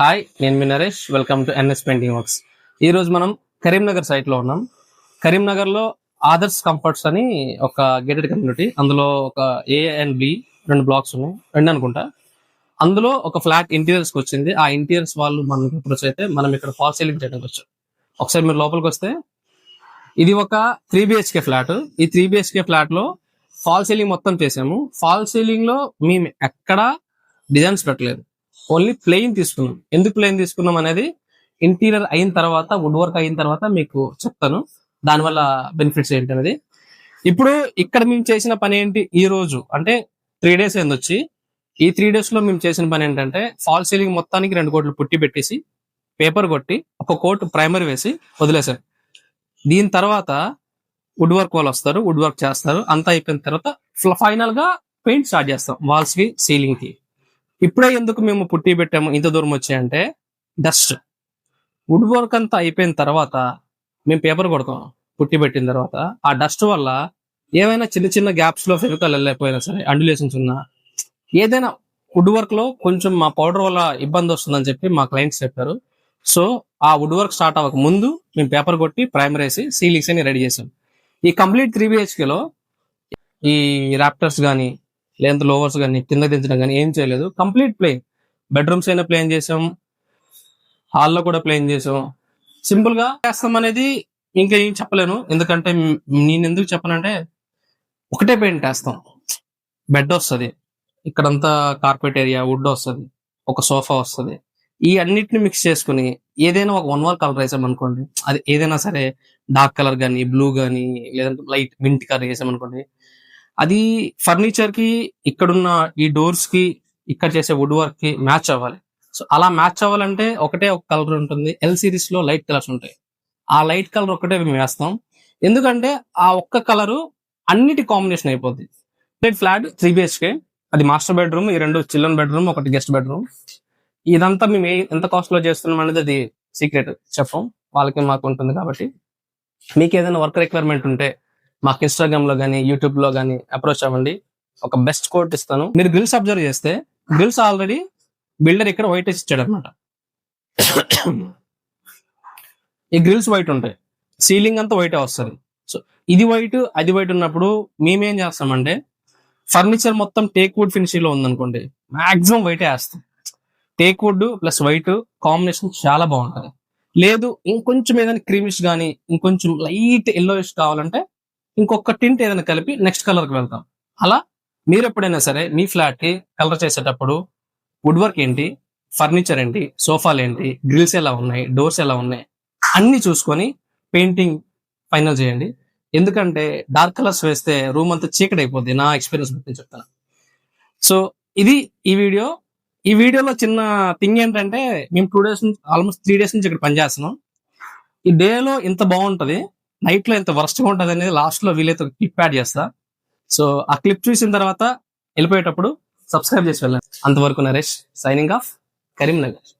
Hi నేను మీ Naresh. Welcome to NS painting works. ఈ రోజు మనం కరీంనగర్ సైట్లో ఉన్నాం. కరీంనగర్లో ఆదర్స్ కంఫర్ట్స్ అని ఒక గేటెడ్ కమ్యూనిటీ అందులో ఒక ఏ అండ్ బి రెండు బ్లాక్స్ ఉన్నాయి. రెండు అనుకుంటా. అందులో ఒక ఫ్లాట్ ఇంటీరియర్స్కి వచ్చింది. ఆ ఇంటీరియర్స్ వాళ్ళు మనకి అప్రోచ్ అయితే మనం ఇక్కడ ఫాల్ సీలింగ్ చేయడానికి వచ్చాం. ఒకసారి మీరు లోపలికి వస్తే ఇది ఒక త్రీ బిహెచ్కే ఫ్లాట్ ఈ త్రీ బిహెచ్కే ఫ్లాట్లో ఫాల్ సీలింగ్ మొత్తం చేసాము ఫాల్ సీలింగ్లో మేము ఎక్కడా డిజైన్స్ పెట్టలేదు. ఓన్లీ ప్లెయిన్ తీసుకున్నాం ఎందుకు ప్లెయిన్ తీసుకున్నాం అనేది ఇంటీరియర్ అయిన తర్వాత వుడ్ వర్క్ అయిన తర్వాత మీకు చెప్తాను. దానివల్ల బెనిఫిట్స్ ఏంటి అనేది. ఇప్పుడు ఇక్కడ మేము చేసిన పని ఏంటి? ఈ రోజు అంటే త్రీ డేస్ ఏంది వచ్చి. ఈ త్రీ డేస్లో మేము చేసిన పని ఏంటంటే ఫాల్ సీలింగ్ మొత్తానికి రెండు కోట్లు పుట్టి పెట్టేసి పేపర్ కొట్టి ఒక కోట్ ప్రైమర్ వేసి వదిలేసాం దీని తర్వాత వుడ్ వర్క్ వాళ్ళు వస్తారు వుడ్ వర్క్ చేస్తారు. అంతా అయిపోయిన తర్వాత ఫైనల్గా పెయింట్ స్టార్ట్ చేస్తాం వాల్స్కి సీలింగ్కి. ఇప్పుడే ఎందుకు మేము పుట్టి పెట్టాము? ఇంత దూరం వచ్చాయంటే డస్ట్ వుడ్ వర్క్ అంతా అయిపోయిన తర్వాత మేము పేపర్ కొడతాం పుట్టి పెట్టిన తర్వాత. ఆ డస్ట్ వల్ల ఏమైనా చిన్న చిన్న గ్యాప్స్లో ఫెవికల్ వెళ్ళకపోయినా సరే అండులేషన్స్ ఉన్నా ఏదైనా వుడ్ వర్క్లో కొంచెం మా పౌడర్ వల్ల ఇబ్బంది వస్తుందని చెప్పి మా క్లయింట్స్ చెప్పారు. సో ఆ వుడ్ వర్క్ స్టార్ట్ అవ్వక ముందు మేము పేపర్ కొట్టి ప్రైమర్ వేసి సీలింగ్స్ అని రెడీ చేసాం. ఈ కంప్లీట్ త్రీ లో ఈ ర్యాప్టర్స్ కానీ లేదంటే లోవర్స్ కానీ కింద దించడం కానీ ఏం చేయలేదు. కంప్లీట్ ప్లేన్ బెడ్రూమ్స్ అయినా ప్లేన్ చేసాం? హాల్లో కూడా ప్లేన్ చేసాం? సింపుల్గా చేస్తాం అనేది ఇంకా ఏం చెప్పలేను. ఎందుకంటే నేను ఎందుకు చెప్పనంటే ఒకటే పెయింట్ వేస్తాం. బెడ్ వస్తుంది. ఇక్కడంతా కార్పెట్ ఏరియా వుడ్ వస్తుంది. ఒక సోఫా వస్తుంది. ఈ అన్నిటిని మిక్స్ చేసుకుని ఏదైనా ఒక వన్ వాల్ కలర్ వేసాం అనుకోండి అది ఏదైనా సరే డార్క్ కలర్ కానీ బ్లూ కానీ లేదంటే లైట్ మింట్ కలర్ వేసాం అనుకోండి అది ఫర్నిచర్కి ఇక్కడున్న ఈ డోర్స్కి ఇక్కడ చేసే వుడ్ వర్క్కి మ్యాచ్ అవ్వాలి. సో అలా మ్యాచ్ అవ్వాలంటే ఒకటే ఒక కలర్ ఉంటుంది. ఎల్ సిరీస్లో లైట్ కలర్స్ ఉంటాయి. ఆ లైట్ కలర్ ఒకటే మేము వేస్తాం. ఎందుకంటే ఆ ఒక్క కలరు అన్నిటి కాంబినేషన్ అయిపోద్ది. ఫ్లాట్ త్రీ బిహెచ్కే అది మాస్టర్ బెడ్రూమ్ ఈ రెండు చిల్డ్రన్ బెడ్రూమ్ ఒకటి గెస్ట్ బెడ్రూమ్ ఇదంతా మేము ఏ- ఎంత కాస్ట్లో చేస్తున్నాం అనేది అది సీక్రెట్ చెప్పం. వాళ్ళకి మాకు ఉంటుంది కాబట్టి. మీకు ఏదైనా వర్క్ రిక్వైర్మెంట్ ఉంటే మాకు ఇన్స్టాగ్రామ్లో కానీ యూట్యూబ్లో కానీ అప్రోచ్ అవ్వండి. ఒక బెస్ట్ కోట్ ఇస్తాను. మీరు గ్రిల్స్ అబ్జర్వ్ చేస్తే గ్రిల్స్ ఆల్రెడీ బిల్డర్ ఇక్కడ వైట్ వేసి ఇచ్చాడు అనమాట ఈ గ్రిల్స్ వైట్ ఉంటాయి. సీలింగ్ అంతా వైట్ వస్తుంది. సో ఇది వైట్ అది వైట్ ఉన్నప్పుడు మేమేం చేస్తామంటే ఫర్నిచర్ మొత్తం టేక్ వుడ్ ఫినిషింగ్లో ఉందనుకోండి మాక్సిమం వైట్ వేస్తాం. Teak wood plus white combination చాలా బాగుంటది. లేదు ఇంకొంచెం ఏదైనా క్రీమిష్ కానీ ఇంకొంచెం లైట్ ఎల్లోయిష్ కావాలంటే ఇంకొక టింట్ ఏదైనా కలిపి నెక్స్ట్ కలర్కి వెళ్తాం. అలా మీరు ఎప్పుడైనా సరే మీ ఫ్లాట్కి కలర్ చేసేటప్పుడు వుడ్ వర్క్ ఏంటి? ఫర్నిచర్ ఏంటి? సోఫాలు ఏంటి? గ్రిల్స్ ఎలా ఉన్నాయి? డోర్స్ ఎలా ఉన్నాయి? అన్ని చూసుకొని పెయింటింగ్ ఫైనల్ చేయండి. ఎందుకంటే డార్క్ కలర్స్ వేస్తే రూమ్ అంతా చీకటి అయిపోద్ది. నా ఎక్స్పీరియన్స్ బట్టి చెప్తాను. సో ఇది ఈ వీడియో ఈ వీడియోలో చిన్న థింగ్ ఏంటంటే మేము టూ డేస్ నుంచి ఆల్మోస్ట్ త్రీ డేస్ నుంచి ఇక్కడ పనిచేస్తున్నాం. ఈ డే లో ఇంత బాగుంటది. నైట్లో ఎంత వరస్ట్గా అనేది లాస్ట్లో వీలైతే క్లిప్ యాడ్ చేస్తా. సో ఆ క్లిప్ చూసిన తర్వాత వెళ్ళిపోయేటప్పుడు సబ్స్క్రైబ్ చేసి వెళ్ళండి. అంతవరకు నరేష్ సైనింగ్ ఆఫ్ కరీంనగర్